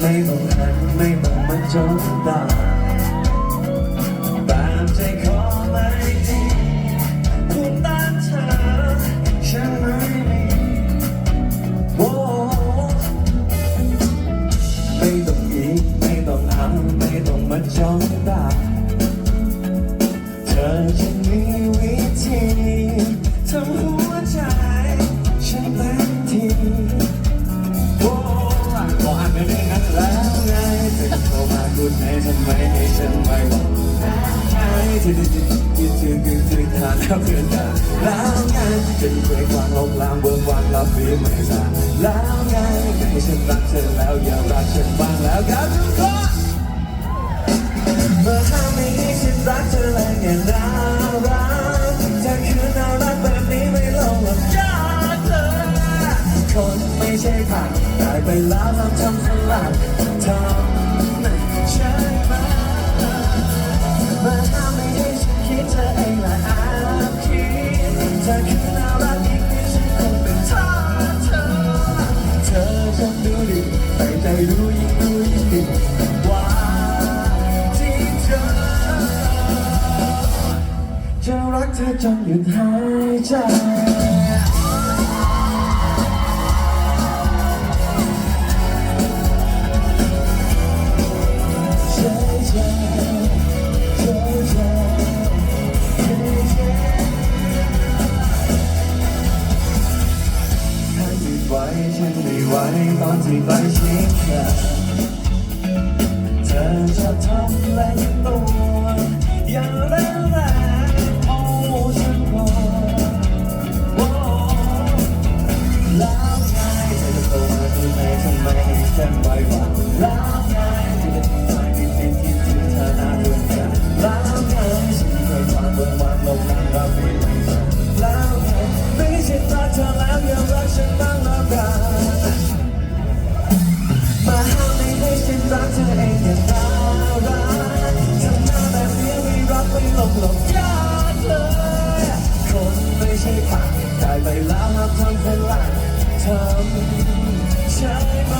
ไม่ต้องหันไม่ต้องมาจ้องตาตามใจขอไม่ดีพูดตามเธอฉันไม่มีโอ้ไม่ต้องยิงไม่ต้องทำไม่ต้องมาจ้องตาเธอ มาพูดในทำไมให้ฉันไม่ไงที่ที่ที่ที่ที่ที่ที่ทานแล้วเพื่อนกันแล้วไงจะเคยความลบล้างเบิกความลับฟีไม่สาแล้วไงให้ฉันรักเธอแล้วอย่ารักฉันบ้างแล้วกันทุกคนเมื่อห้ามไม่ให้ฉันรักเธอเลยเนี่ยน่ารักเธอคือน่ารักแบบนี้ไม่ลงหรอกยาเธอคนไม่ใช่ผักได้ไปแล้วทำทำสลัดทำ จะดูดีแต่ใจดูยิ่งดูยิ่งดีกว่าที่เธอจะรักเธอจนหยุดหายใจ ไหวตอ ล้วห้าทำเป็นหลักทำใช่ไหม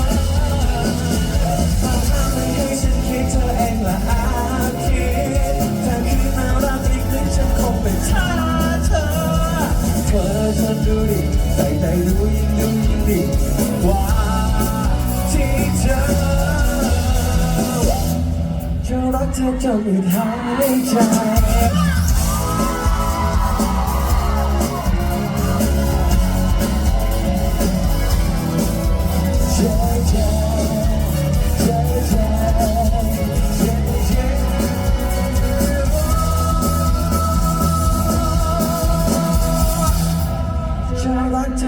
มาห้ามไม่ให้ฉันคิดเธอเองละอาคิดเธอคือน่ารักอีกนิดฉันคงเป็นท่าเธอ เธอจะดูดีใส่ใจรู้ยิ่งดูยิ่งดีกว่าที่เธอจะรักเธอจนหยุดหายใจ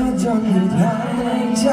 จนหยุดหายใจ